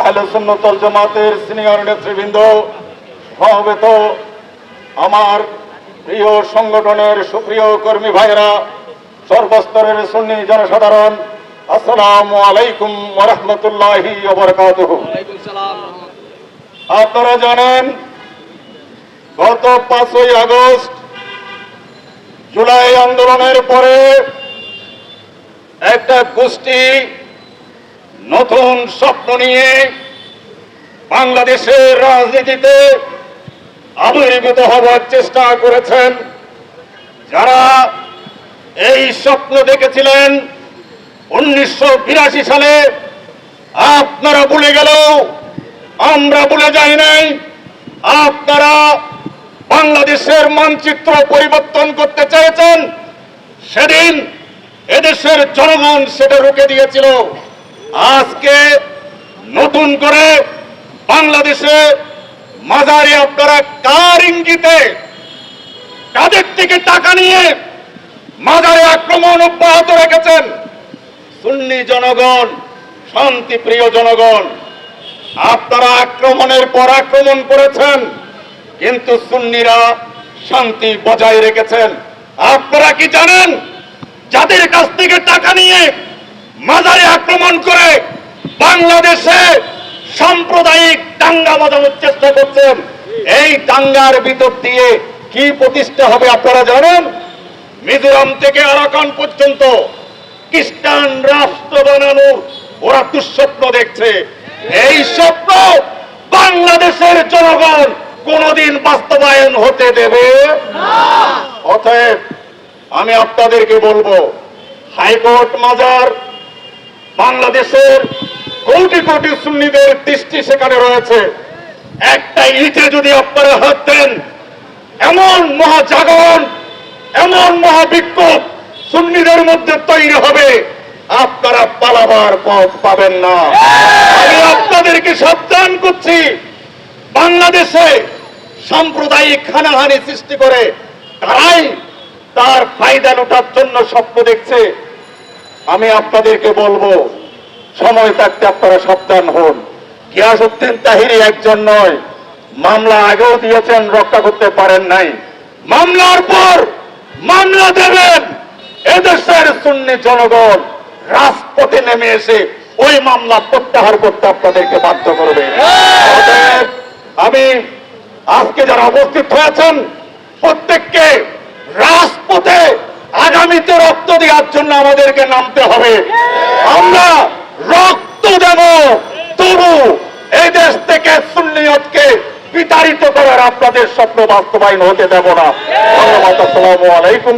আহলে জামাতের সিনিয়র নেতৃবৃন্দ, সমবেত আমার প্রিয় সংগঠনের সুপ্রিয় কর্মী ভাইরা সর্বস্তরের সুন্নি জনসাধারণ, আসসালামু আলাইকুম ওরহমতুল্লাহি ওবরকাতুহু আপনারা জানেন, গত পাঁচই আগস্ট জুলাই আন্দোলনের পরে একটা গোষ্ঠী নতুন স্বপ্ন নিয়ে বাংলাদেশের রাজনীতিতে আবির্ভূত হবার চেষ্টা করেছেন। যারা এই স্বপ্ন দেখেছিলেন উনিশশো বিরাশি সালে, আপনারা ভুলে গেলেও আমরা ভুলে যাই নাই, আপনারা বাংলাদেশের মানচিত্র পরিবর্তন করতে চেয়েছেন, সেদিন এদেশের জনগণ সেটা রুখে দিয়েছিল। আজকে নতুন করে বাংলাদেশে মাজারে আপনারা কার ইঙ্গিতে? কাদের থেকে টাকা নিয়ে মাজারে আক্রমণ অব্যাহত রেখেছেন? সুন্নি জনগণ, শান্তিপ্রিয় জনগণ, আপনারা আক্রমণের পর আক্রমণ করেছেন, কিন্তু সুন্নিরা শান্তি বজায় রেখেছেন। আপনারা কি জানেন? যাদের কাছ থেকে টাকা নিয়ে মাজারে আক্রমণ করে বাংলাদেশে সাম্প্রদায়িক দাঙ্গা বাজানোর চেষ্টা করছেন। এই দাঙ্গার ভিতর দিয়ে কি প্রতিষ্ঠা হবে আপনারা জানেন? মিজোরাম থেকে আরাকান পর্যন্ত খ্রিস্টান রাষ্ট্র বানানোর ওরা দুঃস্বপ্ন দেখছে। এই স্বপ্ন বাংলাদেশের জনগণ কোনদিন বাস্তবায়ন হতে দেবে অতএব আমি আপনাদেরকে বলব, হাইকোর্ট মাজার, বাংলাদেশের কোটি কোটি সুন্নিদের দৃষ্টি সেখানে রয়েছে। একটা ইটে যদি আপনারা হাত দেন, এমন মহাজাগরণ, এমন মহাবিক্ষোভ সুন্নিদের মধ্যে তৈরি হবে, আপনারা পালাবার পথ পাবেন না। আমি আপনাদেরকে সাবধান করছি, বাংলাদেশে সাম্প্রদায়িক হানাহানি সৃষ্টি করে, তারাই তার ফায়দা লোটার জন্য স্বপ্ন দেখছে। আমি আপনাদেরকে বলব, সময় থাকতে আপনারা সাবধান হন। গিয়াসুদ্দিন তাহিরি একজন নয়। মামলা আগেও দিয়েছেন, রক্ষা করতে পারেন নাই। মামলার পর মামলা দেবেন। এদেশের সুন্নি জনগণ রাজপথে নেমে এসে ওই মামলা প্রত্যাহার করতে আপনাদেরকে বাধ্য করবে। আমি আজকে যারা উপস্থিত হয়েছেন, প্রত্যেককে রাজপথে আগামীতে রক্ত দেওয়ার জন্য আমাদেরকে নামতে হবে। সুন্নিয়তকে বিতাড়িত করার আপনাদের স্বপ্ন বাস্তবায়ন হতে দেব না। ধন্যবাদ আসসালামু আলাইকুম।